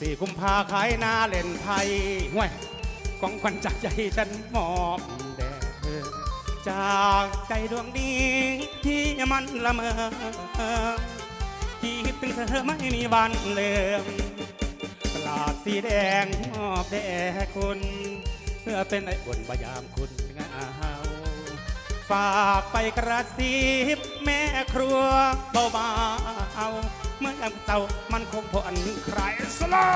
สี่กุมภาขายนาเล่นไทยห่วยกองควันจากใจฉันมอบแด่เธอ จากใจดวงดีที่มันละเมอคิดถึงเธอไม่มีวันเลืมกลาดสีแดงมอบแด่คุณ เพื่อเป็นไอ้บนบายามคุณเหงาฝากไปกระซิบแม่ครัวเบาๆเมื่อยามเศร้ามันคงพอนใคร ลา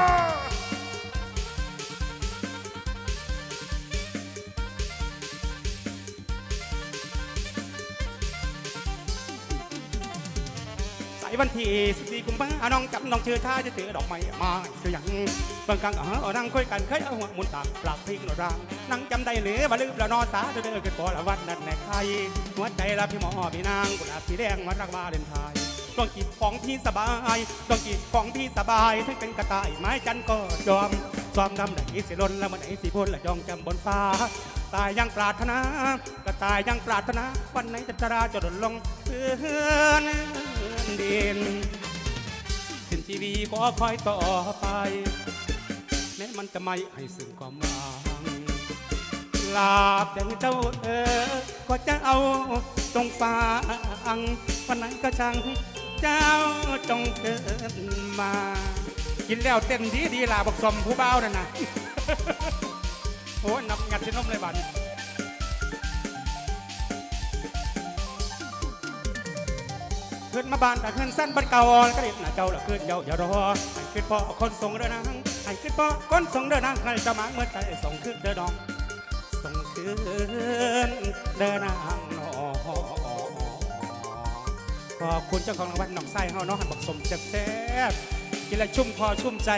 ใส่วันที่14กุมภาน้องกับน้องเชื่อท่าจะถือดอกไม้มาเสียงบางครั้งเออนั่งคุยกันเคยเอาหัวหมุนตาปลากพิงหนรางนั่งจำได้หรือว่าลืมแล้วนอสาเด้อเกิดก่อนละวันนั้นแม่ใครหัวใจละพี่หมอพี่นางกุหลาบสีแดงมารักมาเลนไทย ดวงจิตของพี่สบายดวงจิตของพี่สบายถึงเป็นกระต่ายไม้จันก็ยอมซ้อมดำไหนสิลนแล้วมันไหนสิพ้นละยองจำบนฟ้า ตายยังปรารถนาก็ตายยังปรารถนา วันไหนจะจราจะหล่นลงเพื่อนดินสิ้นชีวีก็คอยต่อไปแม้มันจะไม่ให้ซึ่งความหวังลาบแด่งเจ้าเออก็จะเอาจงฟังวันไหนก็ช่าง เจ้าจงเกิดมา กินแล้วเต้นดีดีล่ะบอกสมผู้เบ้านั่นนะโอ้ยนับงัดชิ้นนมเลยบัดนขึ้นมาบ้านแต่ขึ้นสั้นบ้านเก่าแล้วก็เรียกหน้าเจ้าละขึ้นเยาอย่ารอให้ขึ้นพ่อคนส่งเดินนางให้ขึ้นพ่อคนส่งเดินนางใครจะมาเมื่อใจส่งขึ้นเดินน้องส่งขึ้นเดินนาง ขอคุณเจ้าของรางวัลหนองไส้เฮาเนาะหันบักสมแซ่บกินแล้วชุ่มคอชุ่มใจ